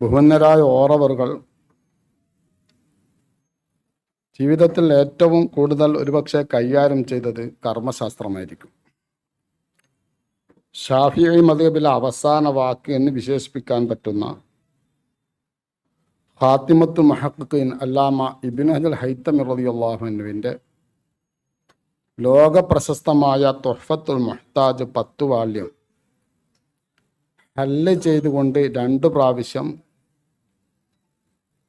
ബഹുന്നരായ ഓറവറുകൾ ജീവിതത്തിൽ ഏറ്റവും കൂടുതൽ ഒരുപക്ഷെ കൈകാര്യം ചെയ്തത് കർമ്മശാസ്ത്രമായിരിക്കും. ഷാഫിഐ മതബിലെ അവസാന വാക്ക് എന്ന് വിശേഷിപ്പിക്കാൻ പറ്റുന്ന ഫാത്തിമത്ത് മഹക്കുൻ അല്ലാമ ഇബിൻ അജൽ ഹൈത്തമി റളിയല്ലാഹുവിന്റെ ലോക പ്രശസ്തമായ തൊഹഫത്തുൽ മുഹ്താജ് പത്ത് വാള്യം ഹല്ല് ചെയ്തുകൊണ്ട് രണ്ട് പ്രാവശ്യം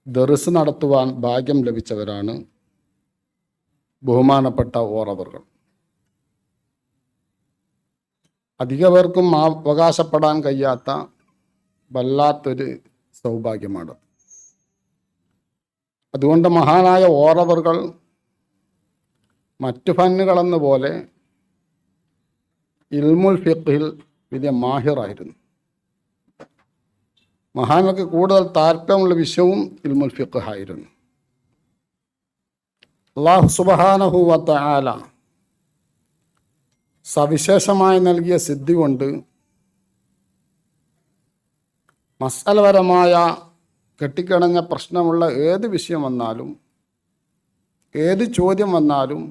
ദർസ് നടത്തുവാൻ ഭാഗ്യം ലഭിച്ചവരാണ് ബഹുമാനപ്പെട്ട ഓറവറുകൾ. അധിക പേർക്കും അവകാശപ്പെടാൻ കഴിയാത്ത വല്ലാത്തൊരു സൗഭാഗ്യമാണ്. അതുകൊണ്ട് മഹാനായ ഓറവറുകൾ മറ്റു ഫന്നുകളെന്ന പോലെ ഇൽമുൽ ഫിഖിൽ വലിയ മാഹിറായിരുന്നു. മഹാനക്ക് കൂടുതൽ താല്പര്യമുള്ള വിഷയവും ഇൽമുൽ ഫിഖായിരുന്നു അള്ളാഹു സുബഹാനഹുവത്ത ആല സവിശേഷമായി നൽകിയ സിദ്ധി കൊണ്ട് മസാലപരമായ കെട്ടിക്കിണഞ്ഞ പ്രശ്നമുള്ള ഏത് വിഷയം വന്നാലും ഏത് ചോദ്യം വന്നാലും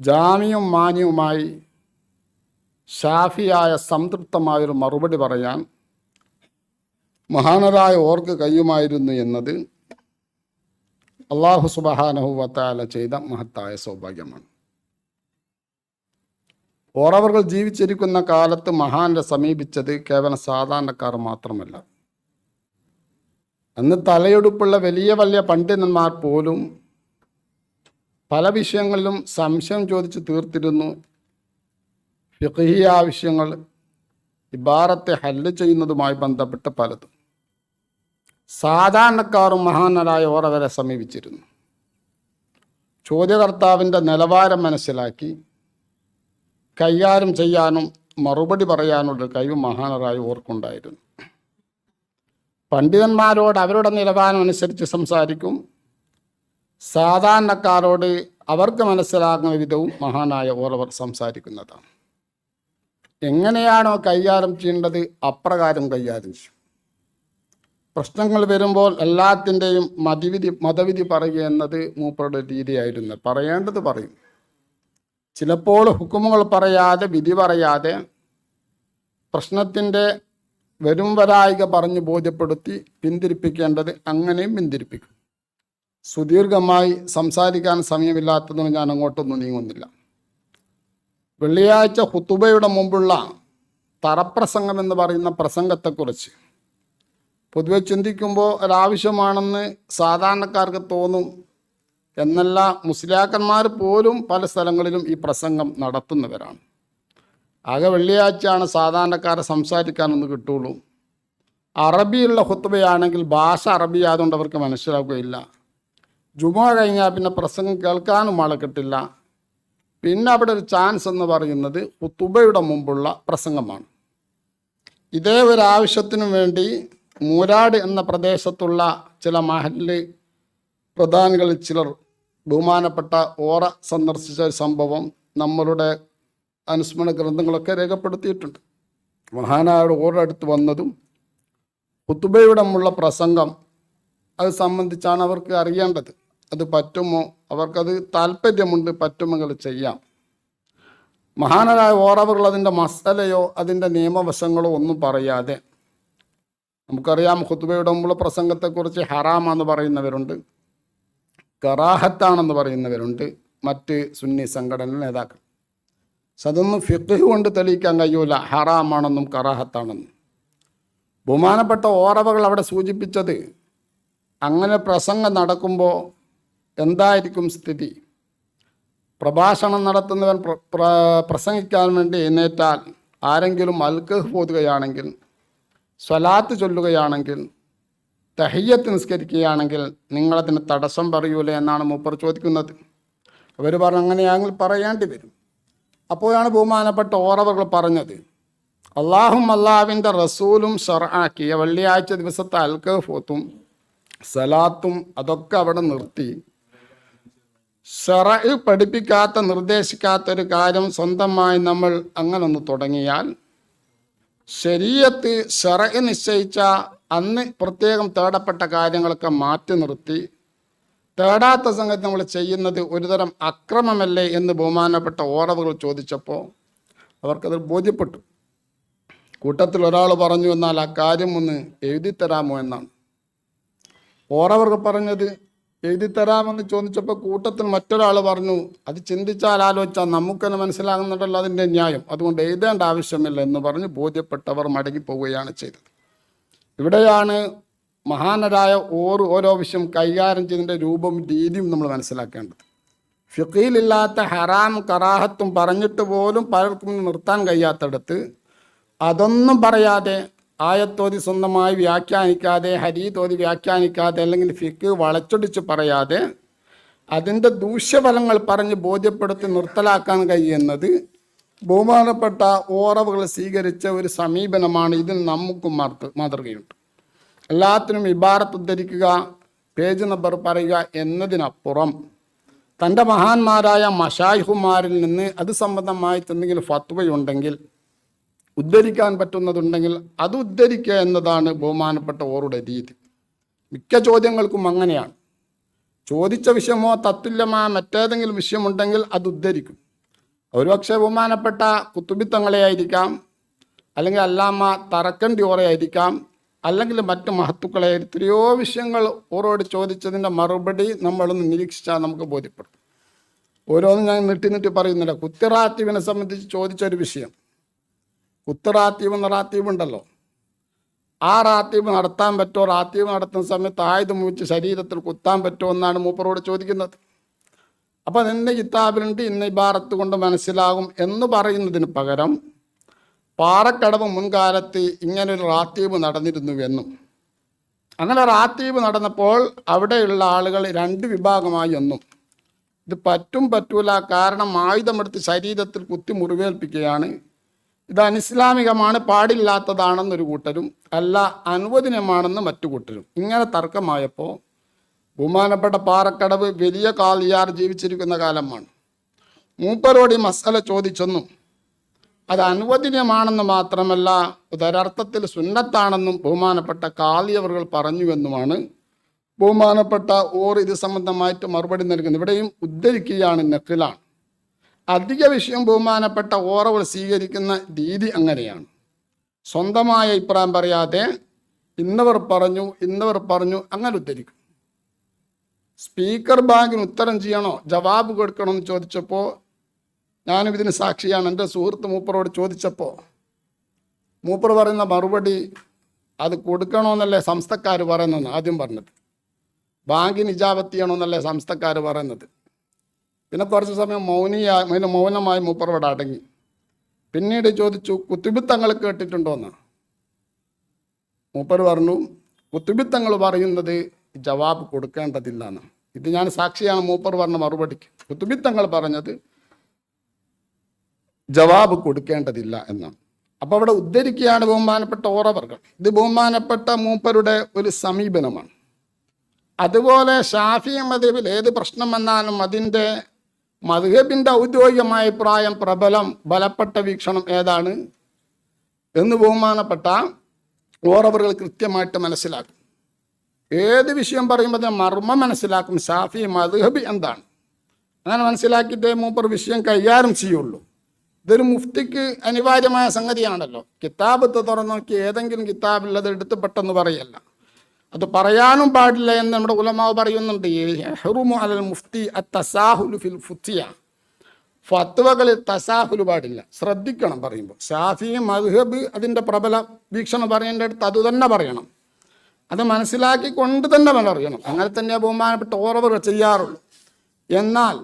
ജാമ്യവും മാന്യവുമായി ഷാഫിയായ സംതൃപ്തമായൊരു മറുപടി പറയാൻ മഹാനരായ ഓർക്ക് കഴിയുമായിരുന്നു എന്നത് അള്ളാഹു സുബഹാനഹുവത്താല ചെയ്ത മഹത്തായ സൗഭാഗ്യമാണ്. ഓറവറുകൾ ജീവിച്ചിരിക്കുന്ന കാലത്ത് മഹാന്റെ സമീപിച്ചത് കേവലം സാധാരണക്കാർ മാത്രമല്ല. അന്ന് തലയെടുപ്പുള്ള വലിയ വലിയ പണ്ഡിതന്മാർ പോലും പല വിഷയങ്ങളിലും സംശയം ചോദിച്ച് തീർത്തിരുന്നു. ഫിഖിയ വിഷയങ്ങൾ ഇബാറത്തെ ഹല്ല് ചെയ്യുന്നതുമായി ബന്ധപ്പെട്ട് പലതും. സാധാരണക്കാരും മഹാനരായ ഓർ അവരെ സമീപിച്ചിരുന്നു. ചോദ്യകർത്താവിന്റെ നിലവാരം മനസ്സിലാക്കി കൈകാര്യം ചെയ്യാനും മറുപടി പറയാനുള്ള കഴിവ് മഹാനരായ ഓർക്കുണ്ടായിരുന്നു. പണ്ഡിതന്മാരോട് അവരുടെ നിലവാരം അനുസരിച്ച് സംസാരിക്കും. സാധാരണക്കാരോട് അവർക്ക് മനസ്സിലാകുന്ന വിധവും മഹാനായ ഓരവർ സംസാരിക്കുന്നതാണ്. എങ്ങനെയാണോ കൈകാര്യം ചെയ്യേണ്ടത് അപ്രകാരം കൈകാര്യം ചെയ്യും. പ്രശ്നങ്ങൾ വരുമ്പോൾ എല്ലാത്തിന്റെയും മതിവിധി മതവിധി പറയുക എന്നത് മൂപ്പരുടെ രീതിയായിരുന്നു. പറയേണ്ടത് പറയും. ചിലപ്പോൾ ഹുക്കുമുകൾ പറയാതെ വിധി പറയാതെ പ്രശ്നത്തിന്റെ വരും വരായിക പറഞ്ഞ് ബോധ്യപ്പെടുത്തി പിന്തിരിപ്പിക്കേണ്ടത് അങ്ങനെയും പിന്തിരിപ്പിക്കും. സുദീർഘമായി സംസാരിക്കാൻ സമയമില്ലാത്തതിന് ഞാൻ അങ്ങോട്ടൊന്നും നീങ്ങുന്നില്ല. വെള്ളിയാഴ്ച ഹുത്തുബയുടെ മുമ്പുള്ള തറപ്രസംഗം എന്ന് പറയുന്ന പ്രസംഗത്തെക്കുറിച്ച് പൊതുവെ ചിന്തിക്കുമ്പോൾ ഒരാവശ്യമാണെന്ന് സാധാരണക്കാർക്ക് തോന്നും എന്നല്ല മുസ്ലിയാക്കന്മാർ പോലും പല സ്ഥലങ്ങളിലും ഈ പ്രസംഗം നടത്തുന്നവരാണ്. ആകെ വെള്ളിയാഴ്ചയാണ് സാധാരണക്കാരെ സംസാരിക്കാനൊന്ന് കിട്ടുള്ളൂ. അറബിയുള്ള ഹുത്തുബയാണെങ്കിൽ ഭാഷ അറബി ആയതുകൊണ്ട് അവർക്ക് മനസ്സിലാക്കുകയില്ല ജുമ കഴിഞ്ഞാൽ പിന്നെ പ്രസംഗം കേൾക്കാനും ആളെ കിട്ടില്ല. പിന്നെ അവിടെ ഒരു ചാൻസ് എന്ന് പറയുന്നത് ഹുത്തുബയുടെ മുമ്പുള്ള പ്രസംഗമാണ്. ഇതേ ഒരു വേണ്ടി മൂരാട് എന്ന പ്രദേശത്തുള്ള ചില മഹൽ പ്രധാനികളിൽ ചിലർ ബഹുമാനപ്പെട്ട ഓറ സന്ദർശിച്ച ഒരു സംഭവം നമ്മളുടെ അനുസ്മരണ ഗ്രന്ഥങ്ങളൊക്കെ രേഖപ്പെടുത്തിയിട്ടുണ്ട്. മഹാനായുടെ ഓറ അടുത്ത് വന്നതും കുത്തുബയുടെ മുള്ള പ്രസംഗം അത് സംബന്ധിച്ചാണ് അവർക്ക് അറിയേണ്ടത്. അത് പറ്റുമോ? അവർക്കത് താല്പര്യമുണ്ട് പറ്റുമെങ്കിൽ ചെയ്യാം. മഹാനായ ഓറവറുകൾ അതിന്റെ മസലയോ അതിന്റെ നിയമവശങ്ങളോ ഒന്നും പറയാതെ നമുക്കറിയാം ഹുത്തുബയുടെ മുമ്പുള്ള പ്രസംഗത്തെക്കുറിച്ച് ഹറാമെന്ന് പറയുന്നവരുണ്ട്. കറാഹത്താണെന്ന് പറയുന്നവരുണ്ട്. മറ്റ് സുന്നി സംഘടന നേതാക്കൾ. അതൊന്നും ഫിഖ് കൊണ്ട് തെളിയിക്കാൻ കഴിയൂല. ഹറാമാണെന്നും കറാഹത്താണെന്നും. ബഹുമാനപ്പെട്ട ഓറവകൾ അവിടെ സൂചിപ്പിച്ചത് അങ്ങനെ പ്രസംഗം നടക്കുമ്പോൾ എന്തായിരിക്കും സ്ഥിതി? പ്രഭാഷണം നടത്തുന്നവൻ പ്ര- പ്ര- പ്രസംഗിക്കാൻ വേണ്ടി എഴുന്നേറ്റാൽ ആരെങ്കിലും അൽക്കഹ് പോതുകയാണെങ്കിൽ സ്വലാത്ത് ചൊല്ലുകയാണെങ്കിൽ തഹയ്യത്ത് നിസ്കരിക്കുകയാണെങ്കിൽ നിങ്ങളതിന് തടസ്സം പറയൂലേ എന്നാണ് മൂപ്പർ ചോദിക്കുന്നത്. അവർ പറഞ്ഞു അങ്ങനെയാണെങ്കിൽ പറയേണ്ടി വരും. അപ്പോഴാണ് ബഹുമാനപ്പെട്ട ഓറവകൾ പറഞ്ഞത്. അള്ളാഹും അള്ളാവിന്റെ റസൂലും ഷറാക്കിയ വെള്ളിയാഴ്ച ദിവസത്തെ അൽക്കഫോത്തും സലാത്തും അതൊക്കെ അവിടെ നിർത്തി. ഷറ പഠിപ്പിക്കാത്ത നിർദ്ദേശിക്കാത്ത ഒരു കാര്യം സ്വന്തമായി നമ്മൾ അങ്ങനെ ഒന്ന് തുടങ്ങിയാൽ ശരീരത്ത് ഷറ നിശ്ചയിച്ച അന്ന് പ്രത്യേകം തേടപ്പെട്ട കാര്യങ്ങളൊക്കെ മാറ്റി നിർത്തി. തേടാത്ത സംഗതി നമ്മൾ ചെയ്യുന്നത് ഒരുതരം അക്രമമല്ലേ എന്ന് ബഹുമാനപ്പെട്ട ഓറവുകൾ ചോദിച്ചപ്പോൾ അവർക്കത് ബോധ്യപ്പെട്ടു. കൂട്ടത്തിൽ ഒരാൾ പറഞ്ഞു എന്നാൽ ആ കാര്യം ഒന്ന് എഴുതി തരാമോ എന്നാണ്. ഓറവർക്ക് പറഞ്ഞത് എഴുതി തരാമെന്ന് ചോദിച്ചപ്പോൾ കൂട്ടത്തിൽ മറ്റൊരാൾ പറഞ്ഞു അത് ചിന്തിച്ചാൽ ആലോചിച്ചാൽ നമുക്കെന്നെ മനസ്സിലാകുന്നുണ്ടല്ലോ അതിന്റെ ന്യായം. അതുകൊണ്ട് എഴുതേണ്ട ആവശ്യമില്ല എന്ന് പറഞ്ഞ് ബോധ്യപ്പെട്ടവർ മടങ്ങിപ്പോവുകയാണ് ചെയ്തത്. ഇവിടെയാണ് മഹാനരായ ഓരോ ഓരോ വിഷയം കൈകാര്യം ചെയ്തതിന്റെ രൂപം രീതിയും നമ്മൾ മനസ്സിലാക്കേണ്ടത്. ഫിഖീലില്ലാത്ത ഹറാം കറാഹത്തും പറഞ്ഞിട്ട് പോലും പലർക്കും നിർത്താൻ കഴിയാത്തടത്ത് അതൊന്നും പറയാതെ ആയത്തോതി സ്വന്തമായി വ്യാഖ്യാനിക്കാതെ ഹരീതോതി വ്യാഖ്യാനിക്കാതെ അല്ലെങ്കിൽ ഫിക്ക് വളച്ചൊടിച്ച് പറയാതെ അതിന്റെ ദൂഷ്യഫലങ്ങൾ പറഞ്ഞ് ബോധ്യപ്പെടുത്തി നിർത്തലാക്കാൻ കഴിയുന്നത് ബഹുമാനപ്പെട്ട ഓറവുകൾ സ്വീകരിച്ച ഒരു സമീപനമാണ് ഇതിൽ നമുക്കും മാതൃ മാതൃകയുണ്ട്. എല്ലാത്തിനും ഇബാറത്ത് ഉദ്ധരിക്കുക പേജ് നമ്പർ പറയുക എന്നതിനപ്പുറം തന്റെ മഹാന്മാരായ മഷായിഹുമാരിൽ നിന്ന് അത് സംബന്ധമായി എന്തെങ്കിലും ഫത്വയുണ്ടെങ്കിൽ ഉദ്ധരിക്കാൻ പറ്റുന്നതുണ്ടെങ്കിൽ അത് ഉദ്ധരിക്കുക എന്നതാണ് ബഹുമാനപ്പെട്ട ഓറുടെ രീതി. മിക്ക ചോദ്യങ്ങൾക്കും അങ്ങനെയാണ്. ചോദിച്ച വിഷയമോ തത്തുല്യമായ മറ്റേതെങ്കിലും വിഷയമുണ്ടെങ്കിൽ അത് ഉദ്ധരിക്കും. ഒരുപക്ഷെ ബഹുമാനപ്പെട്ട കുത്തുബിത്തങ്ങളെ ആയിരിക്കാം അല്ലെങ്കിൽ അല്ലാമ തറക്കണ്ടി ഓറയായിരിക്കാം അല്ലെങ്കിൽ മറ്റ് മഹത്തുക്കളെ എത്രയോ വിഷയങ്ങൾ ഓരോട് ചോദിച്ചതിന്റെ മറുപടി നമ്മളൊന്ന് നിരീക്ഷിച്ചാൽ നമുക്ക് ബോധ്യപ്പെടും. ഓരോന്നും ഞാൻ നീട്ടി നീട്ടി പറയുന്നില്ല. കുത്തിറാത്തിവിനെ സംബന്ധിച്ച് ചോദിച്ചൊരു വിഷയം. കുത്തിറാത്തീവ് നിറാത്തീവ് ഉണ്ടല്ലോ. ആ റാത്തീവ് നടത്താൻ പറ്റുമോ റാത്തീവ് നടത്തുന്ന സമയത്ത് ആയുധം മുഴിച്ച് ശരീരത്തിൽ കുത്താൻ പറ്റുമോ എന്നാണ് മൂപ്പറോട് ചോദിക്കുന്നത്. അപ്പോൾ ഇന്ന് കിതാബിലുണ്ട് ഇന്ന ഇബാറത്ത് കൊണ്ട് മനസ്സിലാകും എന്ന് പറയുന്നതിന് പകരം പാറക്കടവ് മുൻകാലത്ത് ഇങ്ങനൊരു റാത്തീവ് നടന്നിരുന്നുവെന്നും അങ്ങനെ റാത്തീവ് നടന്നപ്പോൾ അവിടെയുള്ള ആളുകൾ രണ്ട് വിഭാഗമായി എന്നും. ഇത് പറ്റും പറ്റൂല കാരണം ആയുധമെടുത്ത് ശരീരത്തിൽ കുത്തി മുറിവേൽപ്പിക്കുകയാണ്. ഇത് അനിസ്ലാമികമാണ് പാടില്ലാത്തതാണെന്നൊരു കൂട്ടരും അല്ല അനുവദനമാണെന്ന് മറ്റു കൂട്ടരും. ഇങ്ങനെ തർക്കമായപ്പോൾ ബഹുമാനപ്പെട്ട പാറക്കടവ് വലിയ കാലിയാർ ജീവിച്ചിരിക്കുന്ന കാലമാണ്. മൂപ്പരോട് ഈ മസല ചോദിച്ചെന്നും അത് അനുവദനീയമാണെന്ന് മാത്രമല്ല ഒരർത്ഥത്തിൽ സുന്നത്താണെന്നും ബഹുമാനപ്പെട്ട കാളിയവറുകൾ പറഞ്ഞുവെന്നുമാണ് ബഹുമാനപ്പെട്ട ഓർ ഇത് സംബന്ധമായിട്ട് മറുപടി നൽകുന്നത്. ഇവിടെയും ഉദ്ധരിക്കുകയാണ് നക്കിലാണ് അധിക വിഷയം ബഹുമാനപ്പെട്ട ഓറവൾ സ്വീകരിക്കുന്ന രീതി അങ്ങനെയാണ്. സ്വന്തമായ അഭിപ്രായം പറയാതെ ഇന്നവർ പറഞ്ഞു ഇന്നവർ പറഞ്ഞു അങ്ങനെ ഉദ്ധരിക്കും. സ്പീക്കർ ബാങ്കിന് ഉത്തരം ചെയ്യണോ ജവാബ് കൊടുക്കണോ എന്ന് ചോദിച്ചപ്പോൾ ഞാനും ഇതിന് സാക്ഷിയാണ്. എന്റെ സുഹൃത്ത് മൂപ്പറോട് ചോദിച്ചപ്പോൾ മൂപ്പർ പറയുന്ന മറുപടി അത് കൊടുക്കണമെന്നല്ലേ സംസ്ഥക്കാർ പറയുന്നത് ആദ്യം പറഞ്ഞത്. ബാങ്കിന് ഇജാബത്ത് ചെയ്യണമെന്നല്ലേ സംസ്ഥക്കാർ പറയുന്നത്. പിന്നെ കുറച്ച് സമയം മൗനിയായി അതിന് മൗനമായി മൂപ്പറോട് അടങ്ങി പിന്നീട് ചോദിച്ചു കുത്തുബിത്തങ്ങൾ കേട്ടിട്ടുണ്ടോന്ന്? മൂപ്പർ പറഞ്ഞു കുത്തുബിത്തങ്ങൾ പറയുന്നത് ജവാബ് കൊടുക്കേണ്ടതില്ല എന്ന് ഇത് ഞാൻ സാക്ഷിയാണ് മൂപ്പർ പറഞ്ഞ മറുപടിക്ക്. കുത്തുബിത്തങ്ങൾ പറഞ്ഞത് ജവാബ് കൊടുക്കേണ്ടതില്ല എന്നാണ്. അപ്പോൾ അവിടെ ഉദ്ധരിക്കുകയാണ് ബഹുമാനപ്പെട്ട ഓറവർഗം. ഇത് ബഹുമാനപ്പെട്ട മൂപ്പരുടെ ഒരു സമീപനമാണ്. അതുപോലെ ഷാഫി മദീബിൽ ഏത് പ്രശ്നം വന്നാലും അതിന്റെ മധുഹബിന്റെ ഔദ്യോഗികമായ അഭിപ്രായം പ്രബലം ബലപ്പെട്ട വീക്ഷണം ഏതാണ് എന്ന് ബഹുമാനപ്പെട്ട ഓറവറുകൾ കൃത്യമായിട്ട് മനസ്സിലാക്കും. ഏത് വിഷയം പറയുമ്പോൾ മർമ്മ മനസ്സിലാക്കും. ഷാഫി മധുഹബി എന്താണ്? അങ്ങനെ മനസ്സിലാക്കിയിട്ടേ മൂപ്പർ വിഷയം കൈകാര്യം ചെയ്യുള്ളൂ. ഇതൊരു മുഫ്തിക്ക് അനിവാര്യമായ സംഗതിയാണല്ലോ. കിതാബത്ത് തുറന്നു നോക്കി ഏതെങ്കിലും കിതാബിൽ അത് എടുത്ത് പെട്ടെന്ന് പറയല്ല. അത് പറയാനും പാടില്ല എന്ന് നമ്മുടെ ഉലമാവ് പറയുന്നുണ്ട്. അലൽ മുഫ്തി അത്തസാഹുലു ഫിൽ ഫുത്തിയ. ഫത്വകളിൽ തസാഹുൽ പാടില്ല. ശ്രദ്ധിക്കണം പറയുമ്പോൾ. ഷാഫി മദ്ഹബ് അതിന്റെ പ്രബല വീക്ഷണം പറയേണ്ട അടുത്ത് അത് തന്നെ പറയണം. അത് മനസ്സിലാക്കി കൊണ്ട് തന്നെ പറയണം അങ്ങനെ തന്നെ ബഹുമാനപ്പെട്ട ഓറവർ ചെയ്യാറുള്ളൂ. എന്നാൽ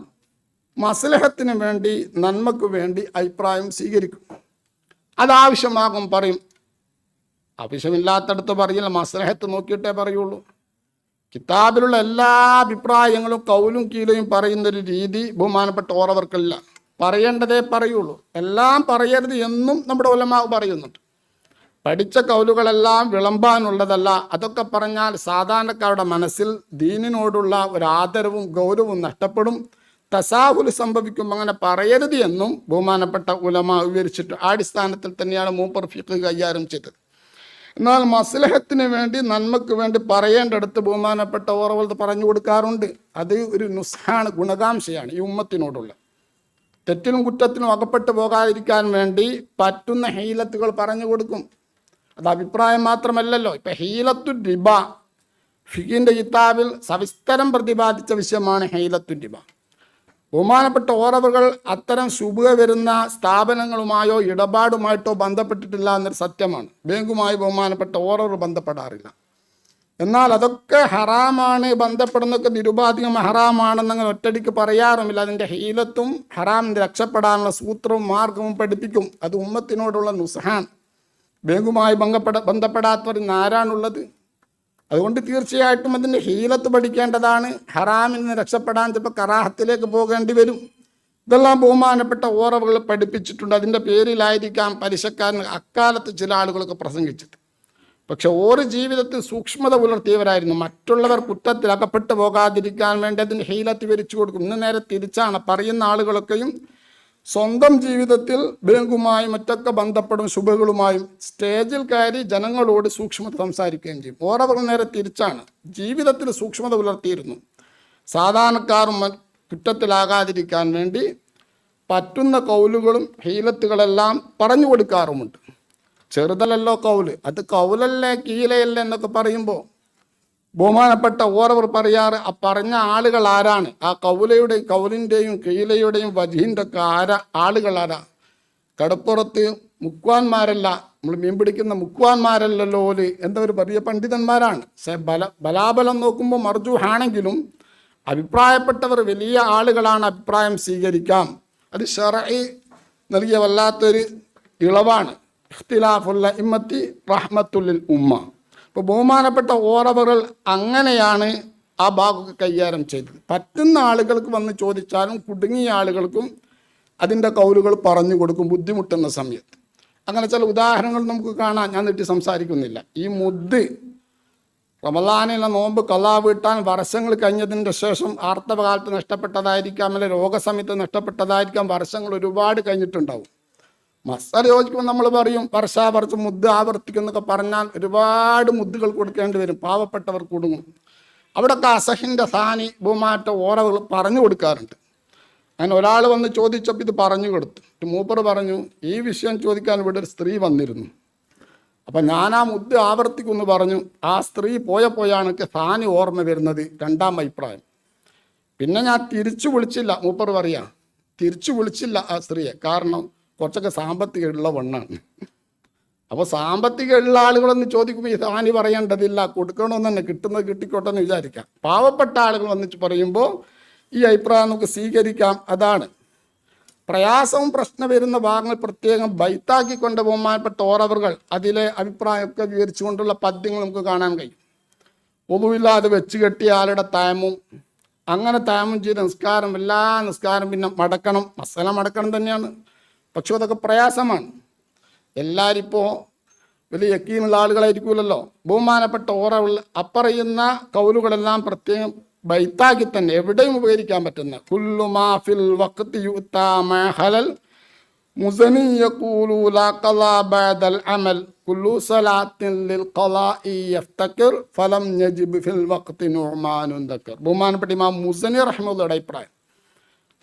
മസ്ലഹത്തിന് വേണ്ടി നന്മക്ക് വേണ്ടി അഭിപ്രായം സ്വീകരിക്കും. അതാവശ്യമാകും പറയും. ആവശ്യമില്ലാത്തടത്ത് പറയില്ല മസ്ലഹത്ത് നോക്കിയിട്ടേ പറയുള്ളൂ. കിതാബിലുള്ള എല്ലാ അഭിപ്രായങ്ങളും കൗലും കീലയും പറയുന്നൊരു രീതി ബഹുമാനപ്പെട്ട ഓറവർക്കില്ല. പറയേണ്ടതേ പറയുള്ളൂ. എല്ലാം പറയരുത് എന്നും നമ്മുടെ ഉലമാവ് പറയുന്നുണ്ട്. പഠിച്ച കൗലുകളെല്ലാം വിളമ്പാനുള്ളതല്ല. അതൊക്കെ പറഞ്ഞാൽ സാധാരണക്കാരുടെ മനസ്സിൽ ദീനിനോടുള്ള ഒരു ആദരവും ഗൗരവവും നഷ്ടപ്പെടും. തസാഹുൽ സംഭവിക്കും അങ്ങനെ പറയരുത് എന്നും ബഹുമാനപ്പെട്ട ഉലമ വിവരിച്ചിട്ട് അടിസ്ഥാനത്തിൽ തന്നെയാണ് മൂപ്പർ ഫിഖ് കൈകാര്യം ചെയ്തത്. എന്നാൽ മസ്ലഹത്തിന് വേണ്ടി നന്മക്ക് വേണ്ടി പറയേണ്ടടുത്ത് ബഹുമാനപ്പെട്ട ഓർവൽ പറഞ്ഞു കൊടുക്കാറുണ്ട്. അത് ഒരു നുസ്ഹാണ് ഗുണകാംക്ഷയാണ് ഈ ഉമ്മത്തിനോടുള്ള. തെറ്റിനും കുറ്റത്തിനും അകപ്പെട്ടു പോകാതിരിക്കാൻ വേണ്ടി പറ്റുന്ന ഹീലത്തുകൾ പറഞ്ഞു കൊടുക്കും. അത് അഭിപ്രായം മാത്രമല്ലല്ലോ. ഇപ്പം ഹീലത്തു റിബ ഫിഖിന്റെ കിതാബിൽ സവിസ്തരം പ്രതിപാദിച്ച വിഷയമാണ് ഹീലത്തു റിബ. ബഹുമാനപ്പെട്ട ഓറവുകൾ അത്തരം ശുഭ വരുന്ന സ്ഥാപനങ്ങളുമായോ ഇടപാടുമായിട്ടോ ബന്ധപ്പെട്ടിട്ടില്ല എന്നൊരു സത്യമാണ്. ബാങ്കുമായി ബഹുമാനപ്പെട്ട ഓറവർ ബന്ധപ്പെടാറില്ല. എന്നാൽ അതൊക്കെ ഹറാമാണ് ബന്ധപ്പെടുന്നൊക്കെ നിരുപാധികം ഹറാമാണെന്നങ്ങനെ ഒറ്റടിക്ക് പറയാറുമില്ല. അതിന്റെ ഹീലത്തും ഹറാം രക്ഷപ്പെടാനുള്ള സൂത്രവും മാർഗവും പഠിപ്പിക്കും. അത് ഉമ്മത്തിനോടുള്ള നുസഹാൻ. ബാങ്കുമായി ബന്ധപ്പെട ബന്ധപ്പെടാത്തവർ ഇന്ന് ആരാണുള്ളത്? അതുകൊണ്ട് തീർച്ചയായിട്ടും അതിന്റെ ഹീലത്ത് പഠിക്കേണ്ടതാണ്. ഹറാമിൽ നിന്ന് രക്ഷപ്പെടാൻ ചിലപ്പോൾ കറാഹത്തിലേക്ക് പോകേണ്ടി വരും. ഇതെല്ലാം ബഹുമാനപ്പെട്ട ഓറവുകൾ പഠിപ്പിച്ചിട്ടുണ്ട്. അതിന്റെ പേരിലായിരിക്കാം പലിശക്കാരൻ അക്കാലത്ത് ചില ആളുകളൊക്കെ പ്രസംഗിച്ചത്. പക്ഷെ ഓരോ ജീവിതത്തിൽ സൂക്ഷ്മത പുലർത്തിയവരായിരുന്നു. മറ്റുള്ളവർ കുറ്റത്തിൽ അകപ്പെട്ടു പോകാതിരിക്കാൻ വേണ്ടി അതിന് ഹീലത്ത് വിരിച്ചു കൊടുക്കും. ഇന്ന് നേരെ തിരിച്ചാണ് പറയുന്ന ആളുകളൊക്കെയും സ്വന്തം ജീവിതത്തിൽ ബാങ്കുമായും മറ്റൊക്കെ ബന്ധപ്പെടും ശുഭകളുമായും സ്റ്റേജിൽ കയറി ജനങ്ങളോട് സൂക്ഷ്മത സംസാരിക്കുകയും ചെയ്യും. ഓരോ നേരെ തിരിച്ചാണ്. ജീവിതത്തിൽ സൂക്ഷ്മത പുലർത്തിയിരുന്നു. സാധാരണക്കാരും കുറ്റത്തിലാകാതിരിക്കാൻ വേണ്ടി പറ്റുന്ന കൗലുകളും ഹീലത്തുകളെല്ലാം പറഞ്ഞു കൊടുക്കാറുമുണ്ട്. ചെറുതലല്ലോ കൗൽ. അത് കൗലല്ലേ കീലയല്ലേ എന്നൊക്കെ പറയുമ്പോൾ ബഹുമാനപ്പെട്ട ഓരവർ പറയാറ് ആ പറഞ്ഞ ആളുകൾ ആരാണ്? ആ കൗലയുടെയും കൗലിന്റെയും കീലയുടെയും വജീന്റെ ഒക്കെ ആരാ? ആളുകൾ ആരാ? കടപ്പുറത്ത് മുക്കുവാന്മാരല്ല നമ്മൾ മീൻ പിടിക്കുന്ന മുക്കുവാന്മാരല്ലല്ലോ എന്താ എന്നവർ വലിയ പണ്ഡിതന്മാരാണ്. പക്ഷേ ബല ബലാബലം നോക്കുമ്പോൾ മർജുഹാണെങ്കിലും അഭിപ്രായപ്പെട്ടവർ വലിയ ആളുകളാണ് അഭിപ്രായം സ്വീകരിക്കാം. അത് ഷറഇ നൽകിയ വല്ലാത്തൊരു ഇളവാണ്. ഇഖ്തിലാഫുല്ല ഇമ്മത്തി റഹ്മത്തുല്ലിൽ ഉമ്മ. ഇപ്പോൾ ബഹുമാനപ്പെട്ട ഓറവകൾ അങ്ങനെയാണ് ആ ഭാഗമൊക്കെ കൈകാര്യം ചെയ്തത്. പറ്റുന്ന ആളുകൾക്ക് വന്ന് ചോദിച്ചാലും കുടുങ്ങിയ ആളുകൾക്കും അതിന്റെ കൗലുകൾ പറഞ്ഞു കൊടുക്കും ബുദ്ധിമുട്ടുന്ന സമയത്ത്. അങ്ങനെ ചില ഉദാഹരണങ്ങൾ നമുക്ക് കാണാം. ഞാൻ നീട്ടി സംസാരിക്കുന്നില്ല. ഈ മുദ് റമദാനിലെ നോമ്പ് കലാ വീട്ടാൻ വർഷങ്ങൾ കഴിഞ്ഞതിന്റെ ശേഷം ആർത്തവകാലത്ത് നഷ്ടപ്പെട്ടതായിരിക്കാം അല്ലെങ്കിൽ രോഗസമയത്ത് നഷ്ടപ്പെട്ടതായിരിക്കാം വർഷങ്ങൾ ഒരുപാട് കഴിഞ്ഞിട്ടുണ്ടാവും. മസാല യോജിക്കുമ്പോൾ നമ്മൾ പറയും വർഷാവർഷം മുദ്ദ ആവർത്തിക്കും എന്നൊക്കെ പറഞ്ഞാൽ ഒരുപാട് മുദ്ദുകൾ കൊടുക്കേണ്ടി വരും പാവപ്പെട്ടവർ കുടുങ്ങും. അവിടൊക്കെ അസഹിന്റെ സാനി ഭൂമാറ്റ ഓറകൾ പറഞ്ഞു കൊടുക്കാറുണ്ട്. അങ്ങനെ ഒരാൾ വന്ന് ചോദിച്ചപ്പോൾ ഇത് പറഞ്ഞു കൊടുത്തു. മൂപ്പർ പറഞ്ഞു ഈ വിഷയം ചോദിക്കാൻ ഇവിടെ ഒരു സ്ത്രീ വന്നിരുന്നു. അപ്പം ഞാൻ ആ മുദ്ദ ആവർത്തിക്കുമെന്ന് പറഞ്ഞു ആ സ്ത്രീ പോയ പോയാണ് സാനി ഓർമ്മ വരുന്നത് രണ്ടാം അഭിപ്രായം. പിന്നെ ഞാൻ തിരിച്ചു വിളിച്ചില്ല മൂപ്പർ പറയാ തിരിച്ചു വിളിച്ചില്ല ആ സ്ത്രീയെ. കാരണം കുറച്ചൊക്കെ സാമ്പത്തിക ഉള്ള വണ്ണാണ്. അപ്പോൾ സാമ്പത്തിക ഉള്ള ആളുകളൊന്ന് ചോദിക്കുമ്പോൾ സാനി പറയേണ്ടതില്ല കൊടുക്കണമെന്ന് തന്നെ കിട്ടുന്നത് കിട്ടിക്കോട്ടെ എന്ന് വിചാരിക്കാം. പാവപ്പെട്ട ആളുകൾ വന്നിച്ച് പറയുമ്പോൾ ഈ അഭിപ്രായം നമുക്ക് സ്വീകരിക്കാം. അതാണ്. പ്രയാസവും പ്രശ്നം വരുന്ന ഭാഗങ്ങൾ പ്രത്യേകം ബൈത്താക്കി കൊണ്ട് ബഹുമാനപ്പെട്ട ഓറവറുകൾ അതിലെ അഭിപ്രായമൊക്കെ വിവരിച്ചുകൊണ്ടുള്ള പദ്യങ്ങൾ നമുക്ക് കാണാൻ കഴിയും. ഒന്നുമില്ലാതെ വെച്ച് കെട്ടിയ ആളുടെ തായമും അങ്ങനെ തായമം ചെയ്ത നിസ്കാരം എല്ലാ നിസ്കാരം പിന്നെ മടക്കണം. മസാല മടക്കണം തന്നെയാണ്. പക്ഷെ അതൊക്കെ പ്രയാസമാണ്. എല്ലാവരും ഇപ്പോൾ വലിയ യക്കീനുള്ള ആളുകളായിരിക്കുമല്ലോ ബഹുമാനപ്പെട്ട ഓറവുള്ള അപ്പറയുന്ന കൗലുകളെല്ലാം പ്രത്യേകം ബൈത്താക്കി തന്നെ എവിടെയും ഉപകരിക്കാൻ പറ്റുന്ന. കുല്ലു മാഫിൽ വഖ്തി യുത്താ മാ ഹലൽ മുസനി ലാ ഖലാ അമൽ. കുല്ലു സലാത്തിൻ ലിൽ ഫലം ഫിൽ വഖ്തി ദക്കർ. ബഹുമാനപ്പെട്ട ഇമാം മുസനി റഹ്മത്തുള്ളയുടെ അഭിപ്രായം.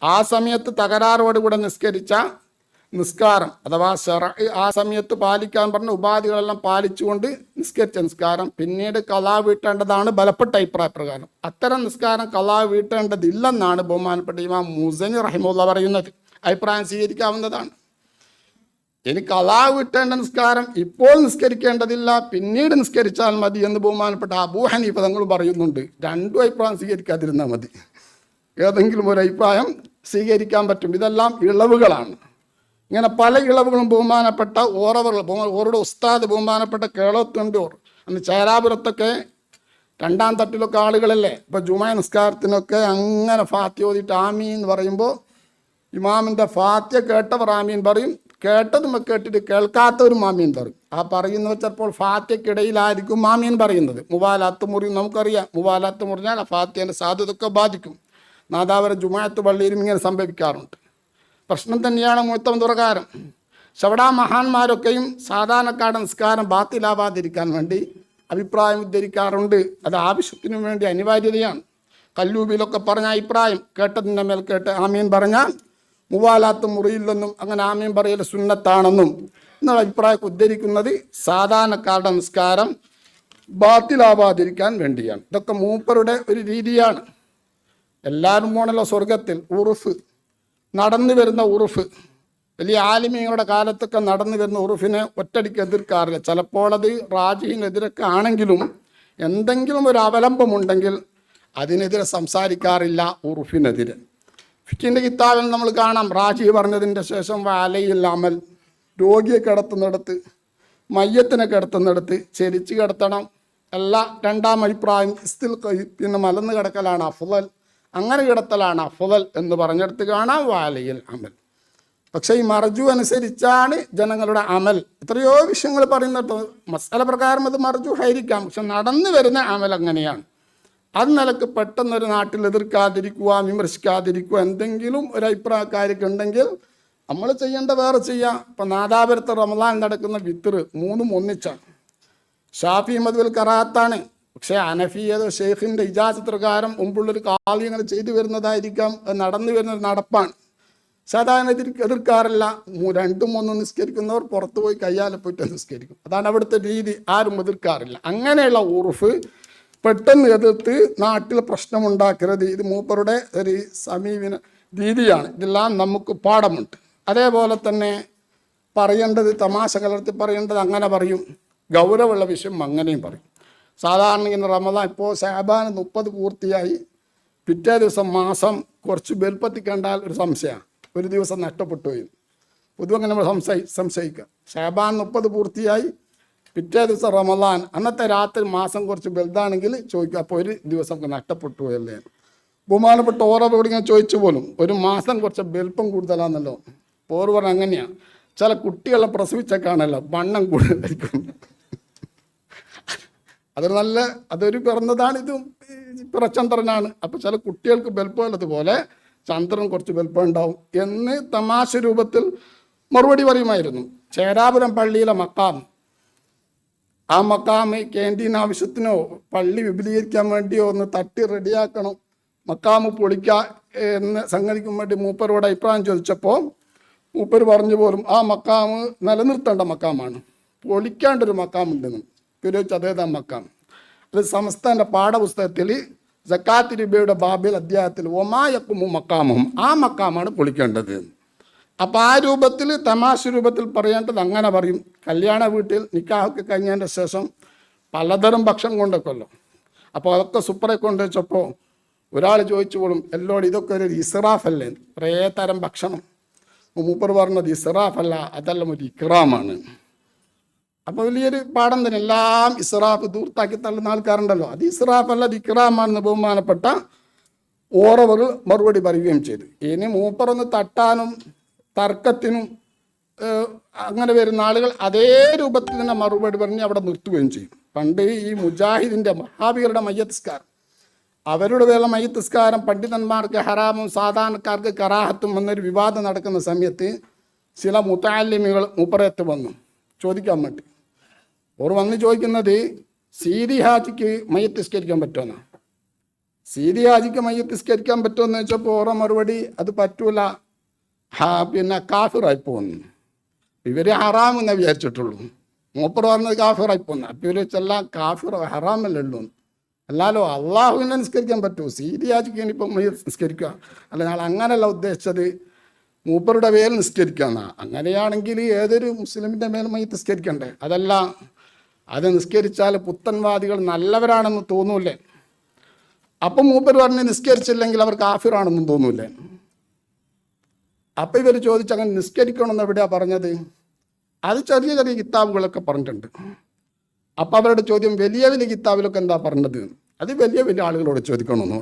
ആ സമയത്ത് തകരാറോടുകൂടെ നിസ്കരിച്ച നിസ്കാരം അഥവാ ആ സമയത്ത് പാലിക്കാൻ പറഞ്ഞ ഉപാധികളെല്ലാം പാലിച്ചുകൊണ്ട് നിസ്കരിച്ച നിസ്കാരം. പിന്നീട് കലാ വീട്ടേണ്ടതാണ് ബലപ്പെട്ട അഭിപ്രായ പ്രകാരം. അത്തരം നിസ്കാരം കലാ വീട്ടേണ്ടതില്ലെന്നാണ് ബഹുമാനപ്പെട്ട ഇമാം മുസനി റഹിമുള്ള പറയുന്നത്. അഭിപ്രായം സ്വീകരിക്കാവുന്നതാണ്. ഇനി കലാ വീട്ടേണ്ട നിസ്കാരം ഇപ്പോൾ നിസ്കരിക്കേണ്ടതില്ല പിന്നീട് നിസ്കരിച്ചാൽ മതി എന്ന് ബഹുമാനപ്പെട്ട അബൂ ഹനീഫ പറയുന്നുണ്ട്. രണ്ടും അഭിപ്രായം സ്വീകരിക്കാതിരുന്നാൽ മതി. ഏതെങ്കിലും ഒരു അഭിപ്രായം സ്വീകരിക്കാൻ പറ്റും. ഇതെല്ലാം ഇളവുകളാണ്. ഇങ്ങനെ പല ഇളവുകളും ബഹുമാനപ്പെട്ട ഓറവറുകൾ ഓറുടെ ഉസ്താദ് ബഹുമാനപ്പെട്ട കേളത്തുണ്ടൂർ അന്ന് ചേരാപുരത്തൊക്കെ രണ്ടാം തട്ടിലൊക്കെ ആളുകളല്ലേ? ഇപ്പം ജുമാ നിസ്കാരത്തിനൊക്കെ അങ്ങനെ ഫാത്തി ഓതിയിട്ട് ആമീൻ എന്ന് പറയുമ്പോൾ ഇമാമിന്റെ ഫാത്യ കേട്ടവർ ആമീൻ പറയും. കേട്ടതും കേട്ടിട്ട് കേൾക്കാത്തവരും മാമീൻ പറയും. ആ പറയുന്നവർ ചിലപ്പോൾ ഫാത്യക്കിടയിലായിരിക്കും മാമീൻ പറയുന്നത്. മുവാലാത്ത് മുറി നമുക്കറിയാം. മുവാലാത്ത് മുറിഞ്ഞാൽ ആ ഫാത്യന്റെ സാധ്യതയൊക്കെ ബാധിക്കും. നാദാവര ജുമാഅത്ത് പള്ളിയിലും ഇങ്ങനെ സംഭവിക്കാറുണ്ട്. പ്രശ്നം തന്നെയാണ് മുഴുത്തം തുറകാരം ആ മഹാന്മാരൊക്കെയും സാധാരണക്കാരുടെ നിസ്കാരം ബാത്തിലാവാതിരിക്കാൻ വേണ്ടി അഭിപ്രായം ഉദ്ധരിക്കാറുണ്ട്. അത് ആവശ്യത്തിനു വേണ്ടി അനിവാര്യതയാണ്. കല്ലൂബിലൊക്കെ പറഞ്ഞ അഭിപ്രായം കേട്ടതിന്റെ മേൽ കേട്ട് ആമീൻ പറഞ്ഞാൽ മുവാലാത്ത് മുറിയില്ലെന്നും അങ്ങനെ ആമീൻ പറയൽ സുന്നത്താണെന്നും എന്നുള്ള അഭിപ്രായം ഉദ്ധരിക്കുന്നത് സാധാരണക്കാരുടെ നിസ്കാരം ബാത്തിലാവാതിരിക്കാൻ വേണ്ടിയാണ്. ഇതൊക്കെ മൂപ്പരുടെ ഒരു രീതിയാണ്. എല്ലാവരും പോണല്ലോ സ്വർഗത്തിൽ ഉറുഫ്. നടന്നു വരുന്ന ഉറുഫ് വലിയ ആലിമീങ്ങളുടെ കാലത്തൊക്കെ നടന്നു വരുന്ന ഉറുഫിനെ ഒറ്റടിക്ക് എതിർക്കാറില്ല. ചിലപ്പോൾ അത് റാജിഹിനെതിരൊക്കെ ആണെങ്കിലും എന്തെങ്കിലും ഒരു അവലംബമുണ്ടെങ്കിൽ അതിനെതിരെ സംസാരിക്കാറില്ല ഉറുഫിനെതിരെ. ഫിക്കിന്റെ കിതാബിൽ നമ്മൾ കാണാം റാജി പറഞ്ഞതിന്റെ ശേഷം വാലയിൽ അമൽ രോഗിയെ കിടത്തുന്നിടത്ത് മയ്യത്തിനെ കിടത്തുന്നിടത്ത് ചെരിച്ച് കിടത്തണം. എല്ലാ രണ്ടാം അഭിപ്രായം ഇസ്തിൽ പിന്നെ മലന്ന് കിടക്കലാണ് അഫുദൽ. അങ്ങനെ കിടത്തലാണ് അഫുദൽ എന്ന് പറഞ്ഞെടുത്ത് കാണാം വാലയിൽ അമൽ. പക്ഷേ ഈ മർജു അനുസരിച്ചാണ് ജനങ്ങളുടെ അമൽ. എത്രയോ വിഷയങ്ങൾ പറയുന്നത് മസാല പ്രകാരം അത് മർജു ആയിരിക്കാം പക്ഷെ നടന്നു വരുന്ന അമൽ അങ്ങനെയാണ്. അത് നിലയ്ക്ക് പെട്ടെന്നൊരു നാട്ടിൽ എതിർക്കാതിരിക്കുക വിമർശിക്കാതിരിക്കുക എന്തെങ്കിലും ഒരു അഭിപ്രായക്കാരൊക്കെ ഉണ്ടെങ്കിൽ നമ്മൾ ചെയ്യേണ്ട വേറെ ചെയ്യാം. ഇപ്പം നാദാപുരത്ത് റമദാൻ നടക്കുന്ന വിത്തറ് മൂന്നും ഒന്നിച്ചാണ്. ഷാഫി മധുവിൽ കറാത്താണ്. പക്ഷേ അനഫിയത് ഷെയ്ഖിന്റെ ഇജാസത്ത് പ്രകാരം മുമ്പുള്ളൊരു കാളി ഇങ്ങനെ ചെയ്തു വരുന്നതായിരിക്കാം നടന്നു വരുന്ന ഒരു നടപ്പാണ്. സാധാരണ ഇതിൽ എതിർക്കാറില്ല രണ്ടും ഒന്നും നിസ്കരിക്കുന്നവർ പുറത്തു പോയി കയ്യാലെ പോയിട്ട് നിസ്കരിക്കും. അതാണ് അവിടുത്തെ രീതി ആരും എതിർക്കാറില്ല. അങ്ങനെയുള്ള ഉറുഫ് പെട്ടെന്ന് എതിർത്ത് നാട്ടിൽ പ്രശ്നമുണ്ടാക്കരുത്. ഇത് മൂപ്പറുടെ ഒരു സമീപന രീതിയാണ്. ഇതെല്ലാം നമുക്ക് പാഠമുണ്ട്. അതേപോലെ തന്നെ പറയേണ്ടത് തമാശ കലർത്തി പറയേണ്ടത് അങ്ങനെ പറയും. ഗൗരവമുള്ള വിഷയം അങ്ങനെയും പറയും. സാധാരണ ഇങ്ങനെ റമദാൻ ഇപ്പോൾ ഷാബാൻ മുപ്പത് പൂർത്തിയായി. പിറ്റേ ദിവസം മാസം കുറച്ച് വലുപ്പത്തിൽ കണ്ടാൽ ഒരു സംശയമാണ്. ഒരു ദിവസം നഷ്ടപ്പെട്ടു പോയി. പൊതുവെ നമ്മൾ സംശയി സംശയിക്കുക. ഷാബാൻ മുപ്പത് പൂർത്തിയായി. പിറ്റേ ദിവസം റമദാൻ. അന്നത്തെ രാത്രി മാസം കുറച്ച് വലുതാണെങ്കിൽ ചോദിക്കുക അപ്പോൾ ഒരു ദിവസം നഷ്ടപ്പെട്ടു പോയല്ലേ? ബഹുമാനപ്പെട്ട ഓറോട് ഞാൻ ചോദിച്ചു പോലും ഒരു മാസം കുറച്ച് വലുപ്പം കൂടുതലാണെന്നല്ലോ പോർവർ അങ്ങനെയാണ് ചില കുട്ടികളെ പ്രസവിച്ചൊക്കെയാണല്ലോ വണ്ണം കൂടുതലായിരിക്കും. അതൊരു നല്ല അതൊരു പിറന്നതാണ്. ഇത് പിറച്ചന്ദ്രനാണ്. അപ്പോൾ ചില കുട്ടികൾക്ക് ബൽപ്പമുള്ളതുപോലെ ചന്ദ്രൻ കുറച്ച് ബൽപ്പം ഉണ്ടാവും എന്ന് തമാശ രൂപത്തിൽ മറുപടി പറയുമായിരുന്നു. ചേരാപുരം പള്ളിയിലെ മക്കാം ആ മക്കാമ് ക്യാന്റീൻ ആവശ്യത്തിനോ പള്ളി വിപുലീകരിക്കാൻ വേണ്ടിയോ ഒന്ന് തട്ടി റെഡിയാക്കണം. മക്കാമ് പൊളിക്ക എന്ന് സംഗതിക്കും വേണ്ടി മൂപ്പരോട് അഭിപ്രായം ചോദിച്ചപ്പോൾ മൂപ്പർ പറഞ്ഞു പോലും ആ മക്കാമ് നിലനിർത്തേണ്ട മക്കാമാണ് പൊളിക്കാണ്ടൊരു മക്കാമുണ്ടെന്നും ചോദിച്ചു ചതേത മക്കാം അത് സംസ്ഥാന പാഠപുസ്തകത്തിൽ ജക്കാത്ത് രൂപയുടെ ബാബിൽ അധ്യായത്തിൽ ഒമായക്കുമു മക്കാമും ആ മക്കാമാണ് പൊളിക്കേണ്ടത്. അപ്പോൾ ആ രൂപത്തിൽ തമാശ രൂപത്തിൽ പറയേണ്ടത് അങ്ങനെ പറയും. കല്യാണ വീട്ടിൽ നിക്കാഹൊക്കെ കഴിഞ്ഞതിന്റെ ശേഷം പലതരം ഭക്ഷണം കൊണ്ടൊക്കെല്ലോ. അപ്പോൾ അതൊക്കെ സൂപ്പറെ കൊണ്ട് വെച്ചപ്പോൾ ഒരാൾ ചോദിച്ചു പോലും എല്ലോട് ഇതൊക്കെ ഒരു ഇസ്റാഫല്ലേ? കുറേ തരം ഭക്ഷണം മൂപ്പർ പറഞ്ഞത് ഇസ്റാഫല്ല അതെല്ലാം ഒരു ഇക്റാമാണ് അപ്പോൾ വലിയൊരു പാഠം തന്നെ. എല്ലാം ഇസ്രാഫ് ദൂർത്താക്കി തള്ളുന്ന ആൾക്കാരുണ്ടല്ലോ. അത് ഇസ്റാഫ് അല്ല ദിക്റാമാണെന്ന് ബഹുമാനപ്പെട്ട ഓറവകൾ മറുപടി പറയുകയും ചെയ്തു. ഇനി മൂപ്പറൊന്ന് തട്ടാനും തർക്കത്തിനും അങ്ങനെ വരുന്ന ആളുകൾ അതേ രൂപത്തിൽ തന്നെ മറുപടി പറഞ്ഞ് അവിടെ നിർത്തുകയും ചെയ്യും. പണ്ട് ഈ മുജാഹിദിന്റെ മഹാബികളുടെ മയ്യത്തിസ്കാരം. അവരുടെ വേള മയ്യത്തിസ്കാരം പണ്ഡിതന്മാർക്ക് ഹറാമും സാധാരണക്കാർക്ക് കറാഹത്തും എന്നൊരു വിവാദം നടക്കുന്ന സമയത്ത് ചില മുത്താലിമികൾ മൂപ്പറയത്ത് വന്നു. ചോദിക്കാൻ വേണ്ടി. അവർ വന്ന് ചോദിക്കുന്നത് സീതി ഹാജിക്ക് മയ്യത്തിസ്കരിക്കാൻ പറ്റുമെന്നാണ് സീതി ഹാജിക്ക് മയ്യത്തിസ്കരിക്കാൻ പറ്റുമെന്ന് വെച്ചപ്പോൾ ഓറ മറുപടി അത് പറ്റൂല. ഹാ പിന്നെ കാഫിറായി പോകുന്നു ഇവർ എന്ന് വിചാരിച്ചിട്ടുള്ളൂ. മൂപ്പർ പറഞ്ഞത് കാഫിറായി പോകുന്നു അപ്പം ഇവർ വെച്ചെല്ലാം കാഫിർ ഹറാമല്ലേ ഉള്ളൂ? അല്ലാലോ അള്ളാഹുവിനെ നിസ്കരിക്കാൻ പറ്റുമോ? ഇനിയിപ്പോൾ ഇനിയിപ്പം നിസ്കരിക്കുക. അല്ല ഞങ്ങൾ അങ്ങനെയല്ല ഉദ്ദേശിച്ചത്. മൂപ്പരുടെ മേൽ നിസ്കരിക്കാന്നാ അങ്ങനെയാണെങ്കിൽ ഏതൊരു മുസ്ലിമിന്റെ മേൽ മയ്യത്ത് നിസ്കരിക്കണ്ടേ? അതല്ല അത് നിസ്കരിച്ചാൽ പുത്തൻവാദികൾ നല്ലവരാണെന്ന് തോന്നൂലേ അപ്പം മൂപ്പർ പറഞ്ഞ് നിസ്കരിച്ചില്ലെങ്കിൽ അവർ കാഫിറാണെന്നും തോന്നൂലേ അപ്പം ഇവർ ചോദിച്ച് അങ്ങനെ നിസ്കരിക്കണമെന്ന് എവിടെയാണ് പറഞ്ഞത്? അത് ചെറിയ ചെറിയ കിതാബുകളൊക്കെ പറഞ്ഞിട്ടുണ്ട്. അപ്പം അവരുടെ ചോദ്യം വലിയ വലിയ കിതാബിലൊക്കെ എന്താ പറഞ്ഞത്? അത് വലിയ വലിയ ആളുകളോട് ചോദിക്കണമെന്ന്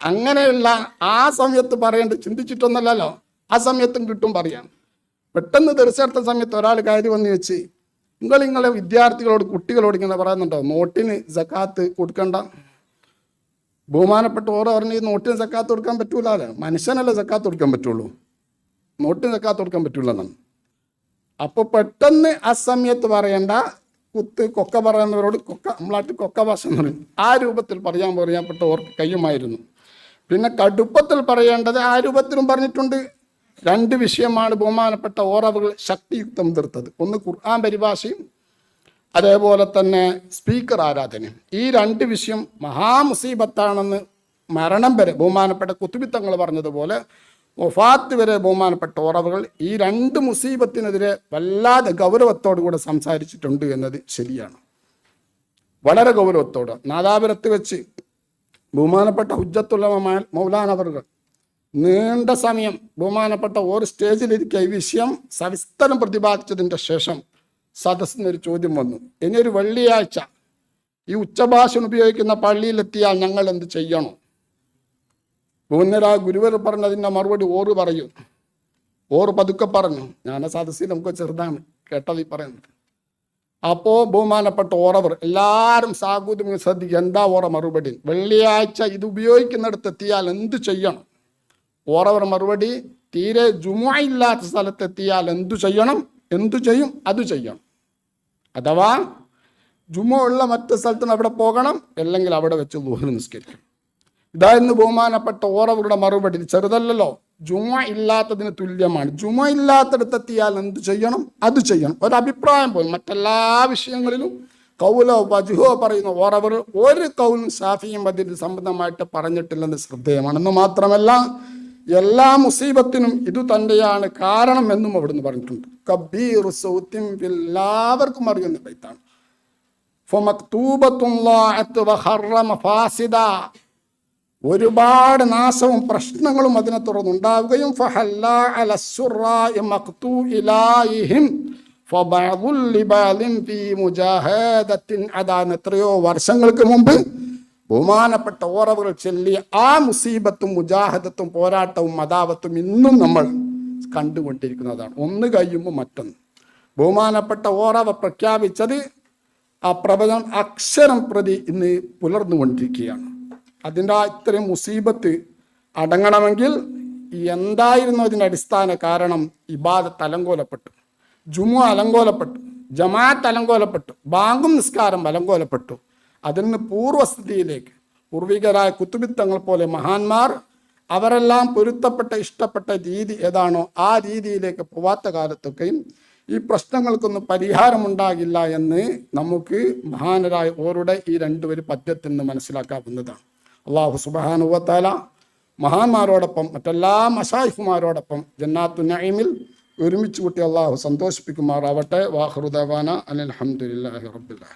അങ്ങനെയുള്ള ആ സമയത്ത് പറയേണ്ട ചിന്തിച്ചിട്ടൊന്നല്ലല്ലോ ആ സമയത്തും കിട്ടും പറയാം. പെട്ടെന്ന് തീർച്ചയായിട്ടും സമയത്ത് ഒരാൾ കയറി വന്ന് വെച്ച് നിങ്ങൾ നിങ്ങളെ വിദ്യാർത്ഥികളോട് കുട്ടികളോട് ഇങ്ങനെ പറയുന്നുണ്ടോ? നോട്ടിന് സക്കാത്ത് കൊടുക്കണ്ട. ബഹുമാനപ്പെട്ട ഓരോ പറഞ്ഞ് ഈ നോട്ടിന് സക്കാത്ത് കൊടുക്കാൻ പറ്റൂല മനുഷ്യനല്ലേ സക്കാത്ത് കൊടുക്കാൻ പറ്റുള്ളൂ. നോട്ടിന് സക്കാത്ത് കൊടുക്കാൻ പറ്റൂല എന്നാണ്. അപ്പോൾ പെട്ടെന്ന് ആ സമയത്ത് പറയേണ്ട. കുത്ത് കൊക്ക പറയുന്നവരോട് കൊക്ക നമ്മളായിട്ട് കൊക്ക ഭാഷ എന്ന് പറയും. ആ രൂപത്തിൽ പറയാൻ പറയാൻ പെട്ടവർക്ക് കയ്യുമായിരുന്നു പിന്നെ കടുപ്പത്തിൽ പറയേണ്ടത് ആ രൂപത്തിലും പറഞ്ഞിട്ടുണ്ട്. രണ്ട് വിഷയമാണ് ബഹുമാനപ്പെട്ട ഓറവുകൾ ശക്തിയുക്തം തീർത്തത്. ഒന്ന് ഖുർആൻ പരിഭാഷയും അതേപോലെ തന്നെ സ്പീക്കർ ആരാധനയും. ഈ രണ്ട് വിഷയം മഹാമുസീബത്താണെന്ന് മരണം വരെ ബഹുമാനപ്പെട്ട കുത്തുബിത്തങ്ങൾ പറഞ്ഞതുപോലെ ഒഫാത്ത് വരെ ബഹുമാനപ്പെട്ട ഓറവുകൾ ഈ രണ്ട് മുസീബത്തിനെതിരെ വല്ലാതെ ഗൗരവത്തോടു കൂടെ സംസാരിച്ചിട്ടുണ്ട് എന്നത് ശരിയാണ്. വളരെ ഗൗരവത്തോടെ. നാദാപുരത്ത് വെച്ച് ബഹുമാനപ്പെട്ട ഹുജ്ജത്തുള്ള മൗലാനവറുകൾ നീണ്ട സമയം ബഹുമാനപ്പെട്ട ഒരു സ്റ്റേജിലിരിക്കെ ഈ വിഷയം സവിസ്തരം പ്രതിപാദിച്ചതിന്റെ ശേഷം സദസ്സിന് ഒരു ചോദ്യം വന്നു. ഇനി ഒരു വെള്ളിയാഴ്ച ഈ ഉച്ചഭാഷ ഉപയോഗിക്കുന്ന പള്ളിയിലെത്തിയാൽ ഞങ്ങൾ എന്ത് ചെയ്യണം? ബഹുന്നര ഗുരുവർ പറഞ്ഞതിന്റെ മറുപടി ഓറ് പറയും. ഓറ് പതുക്കെ പറഞ്ഞു. ഞാൻ സദസ്സിൽ നമുക്ക് ചെറുതാണ് കേട്ടത് ഈ പറയുന്നത്. അപ്പോൾ ബഹുമാനപ്പെട്ട ഓറവർ എല്ലാവരും സാഹൂദ്യം ശ്രദ്ധിക്കുക എന്താ ഓറ മറുപടി? വെള്ളിയാഴ്ച ഇത് ഉപയോഗിക്കുന്നിടത്ത് എത്തിയാൽ എന്ത് ചെയ്യണം? ഓറവർ മറുപടി തീരെ ജുമ ഇല്ലാത്ത സ്ഥലത്തെത്തിയാൽ എന്തു ചെയ്യണം? എന്തു ചെയ്യും? അത് ചെയ്യണം. അഥവാ ജുമ ഉള്ള മറ്റു സ്ഥലത്തിന് അവിടെ പോകണം അല്ലെങ്കിൽ അവിടെ വെച്ച് ദുഹർ നിസ്കരിക്കണം. ഇതായിരുന്നു ബഹുമാനപ്പെട്ട ഓറവരുടെ മറുപടി. ചെറുതല്ലല്ലോ. ജുമ ഇല്ലാത്തതിന് തുല്യമാണ്. ജുമ ഇല്ലാത്തടത്തെത്തിയാൽ എന്ത് ചെയ്യണം? അത് ചെയ്യണം. ഒരഭിപ്രായം പോലും. മറ്റെല്ലാ വിഷയങ്ങളിലും കൗലോ വജുഹോ പറയുന്ന ഓറവർ ഒരു കൗലും ഷാഫിയും അതിന് സംബന്ധമായിട്ട് പറഞ്ഞിട്ടില്ലെന്ന് ശ്രദ്ധേയമാണെന്ന് മാത്രമല്ല എല്ലാ മുസീബത്തിനും ഇത് തന്നെയാണ് കാരണം എന്നും അവിടുന്ന് പറഞ്ഞിട്ടുണ്ട്. കബീർ സൗത്യം എല്ലാവർക്കും അറിയുന്ന ബൈത്താണ്. ഒരുപാട് നാശവും പ്രശ്നങ്ങളും അതിനെ തുടർന്നുണ്ടാവുകയും എത്രയോ വർഷങ്ങൾക്ക് മുമ്പ് ബഹുമാനപ്പെട്ട ഓറവുകൾ ചൊല്ലിയ ആ മുസീബത്തും മുജാഹിദത്തും പോരാട്ടവും മതാവത്തും ഇന്നും നമ്മൾ കണ്ടുകൊണ്ടിരിക്കുന്നതാണ്. ഒന്ന് കഴിയുമ്പോൾ മറ്റൊന്ന്. ബഹുമാനപ്പെട്ട ഓറവ പ്രഖ്യാപിച്ചത് ആ പ്രവചനം അക്ഷരം പ്രതി ഇന്ന് പുലർന്നുകൊണ്ടിരിക്കുകയാണ്. അതിന്റെ ആ ഇത്രയും മുസീബത്ത് അടങ്ങണമെങ്കിൽ എന്തായിരുന്നു അതിന്റെ അടിസ്ഥാന കാരണം ഇബാദത്ത് അലങ്കോലപ്പെട്ടു. ജുമു അലങ്കോലപ്പെട്ടു. ജമാഅത്ത് അലങ്കോലപ്പെട്ടു. ബാങ്കും നിസ്കാരം അലങ്കോലപ്പെട്ടു. അതിന് പൂർവസ്ഥിതിയിലേക്ക് പൂർവികരായ കുത്തുബിത്തങ്ങൾ പോലെ മഹാന്മാർ അവരെല്ലാം പൊരുത്തപ്പെട്ട ഇഷ്ടപ്പെട്ട രീതി ഏതാണോ ആ രീതിയിലേക്ക് പോവാത്ത കാലത്തൊക്കെയും ഈ പ്രശ്നങ്ങൾക്കൊന്നും പരിഹാരമുണ്ടാകില്ല എന്ന് നമുക്ക് മഹാനരായ ഓരുടെ ഈ രണ്ടുപേര് പദ്യത്തിൽ നിന്ന് മനസ്സിലാക്കാവുന്നതാണ്. അള്ളാഹു സുബാനുവത്താല മഹാന്മാരോടൊപ്പം മറ്റെല്ലാ മഷായിഫുമാരോടൊപ്പം ജന്നാത്തു നൈമിൽ ഒരുമിച്ച് കൂട്ടി അള്ളാഹു സന്തോഷിപ്പിക്കുമാറാവട്ടെ. വാഹൃദവാന അലഹമുല്ലാ റബ്ബുല്ലാ